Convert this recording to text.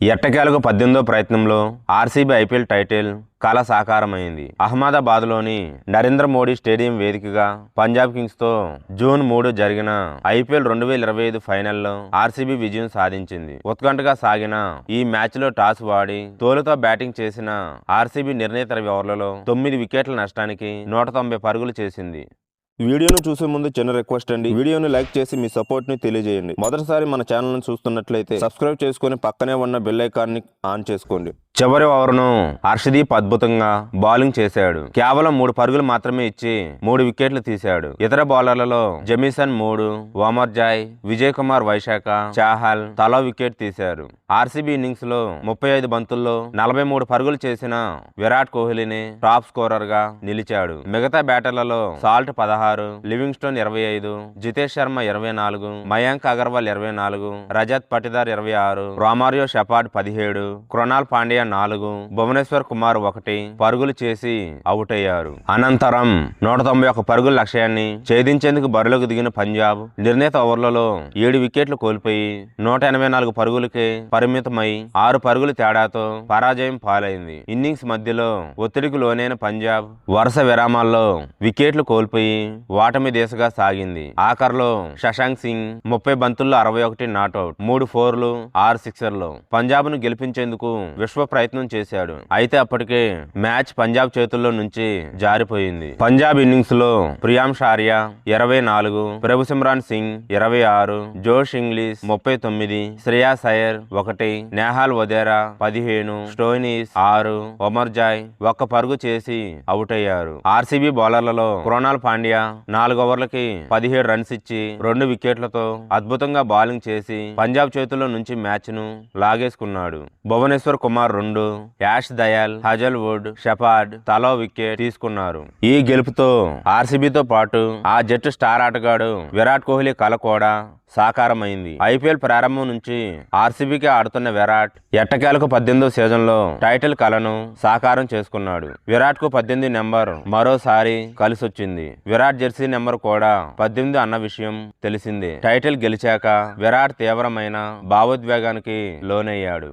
ఎట్టకేలకు పద్దెనిమిదో ప్రయత్నంలో ఆర్సీబీ ఐపీఎల్ టైటిల్ కళ సాకారమైంది అహ్మదాబాద్లోని నరేంద్ర మోడీ స్టేడియం వేదికగా పంజాబ్ కింగ్స్తో జూన్ మూడు జరిగిన ఐపీఎల్ రెండు వేల ఇరవై ఐదు ఫైనల్లో ఆర్సీబీ విజయం సాధించింది. ఉత్కంఠగా సాగిన ఈ మ్యాచ్లో టాస్ వాడి తోలుతో బ్యాటింగ్ చేసిన ఆర్సీబీ నిర్ణీత ఓవర్లలో తొమ్మిది వికెట్ల నష్టానికి నూట తొంభై పరుగులు చేసింది. వీడియోను చూసే ముందు చిన్న రిక్వెస్ట్ అండి. వీడియోని లైక్ చేసి మీ సపోర్ట్ని తెలియజేయండి. మొదటిసారి మన ఛానల్ను చూస్తున్నట్లయితే సబ్స్క్రైబ్ చేసుకొని పక్కనే ఉన్న బెల్ ఐకాన్ ఆన్ చేసుకోండి. చివరి ఓవర్ను హర్షదీప్ అద్భుతంగా బౌలింగ్ చేశాడు. కేవలం మూడు పరుగులు మాత్రమే ఇచ్చి మూడు వికెట్లు తీశాడు. ఇతర బౌలర్లలో జమీసన్ మూడు ఓమర్ జాయ్ విజయ్ కుమార్ వైశాఖ చాహల్ తలా వికెట్ తీశారు. ఆర్సీబీ ఇన్నింగ్స్లో ముప్పై ఐదు బంతుల్లో నలభై మూడు పరుగులు చేసిన విరాట్ కోహ్లీని టాప్ స్కోరర్గా నిలిచాడు. మిగతా బ్యాటర్లలో సాల్ట్ పదహారు లివింగ్స్టోన్ ఇరవై ఐదు జితేష్ శర్మ ఇరవై నాలుగు మయాంక్ అగర్వాల్ ఇరవై నాలుగు రజత్ పటిదార్ ఇరవై ఆరు రోమారియో షపాడ్ పదిహేడు కృణాల్ పాండ్యా నాలుగు భువనేశ్వర్ కుమార్ ఒకటి పరుగులు చేసి అవుట్ అయ్యారు అనంతరం నూట తొంభై ఒక్క పరుగుల లక్ష్యాన్ని ఛేదించేందుకు బరిలోకి దిగిన పంజాబ్ నిర్ణీత ఓవర్లలో ఏడు వికెట్లు కోల్పోయి నూట ఎనభై నాలుగు పరుగులకే పరిమితమై ఆరు పరుగుల తేడాతో పరాజయం పాలైంది. ఇన్నింగ్స్ మధ్యలో ఒత్తిడికి లోనైన పంజాబ్ వరుస విరామాల్లో వికెట్లు కోల్పోయి వాటమి దిశగా సాగింది. ఆఖర్లో శశాంక్ సింగ్ ముప్పై బంతుల్లో అరవై ఒకటి నాట్అవుట్ మూడు ఫోర్లు ఆరు సిక్సర్లు. పంజాబ్ను గెలిపించేందుకు విశ్వ ప్రయత్నం చేశాడు. అయితే అప్పటికే మ్యాచ్ పంజాబ్ చేతుల్లో నుంచి జారిపోయింది. పంజాబ్ ఇన్నింగ్స్లో ప్రియాంశ్ ఆర్య ఇరవై నాలుగు ప్రభు సిమ్రాన్ సింగ్ ఇరవై ఆరు జోష్ ఇంగ్లీష్ ముప్పై తొమ్మిది శ్రేయాస్ అయ్యర్ ఒకటి నేహాల్ వదేరా పదిహేను స్టోనీస్ ఆరు ఒమర్ జాయ్ ఒక్క పరుగు చేసి అవుట్ అయ్యారు. ఆర్సీబీ బౌలర్లలో క్రోనాల్ పాండ్యా నాలుగు ఓవర్లకి పదిహేడు రన్స్ ఇచ్చి రెండు వికెట్లతో అద్భుతంగా బౌలింగ్ చేసి పంజాబ్ చేతుల్లో నుంచి మ్యాచ్ను లాగేసుకున్నాడు. భువనేశ్వర్ కుమార్ రెండు యాష్ దయాల్ హజల్వుడ్ షెఫార్డ్ తలో వికెట్ తీసుకున్నారు. ఈ గెలుపుతో ఆర్సీబీతో పాటు ఆ జట్టు స్టార్ ఆటగాడు విరాట్ కోహ్లీ కల కూడా సాకారమైంది. ఐపీఎల్ ప్రారంభం నుంచి ఆర్సీబీకి ఆడుతున్న విరాట్ ఎట్టకేలకు పద్దెనిమిదో సీజన్లో టైటిల్ కలను సాకారం చేసుకున్నాడు. విరాట్కు పద్దెనిమిది నెంబర్ మరోసారి కలిసొచ్చింది. విరాట్ జెర్సీ నెంబర్ కూడా పద్దెనిమిది అన్న విషయం తెలిసింది. టైటిల్ గెలిచాక విరాట్ తీవ్రమైన భావోద్వేగానికి లోనయ్యాడు.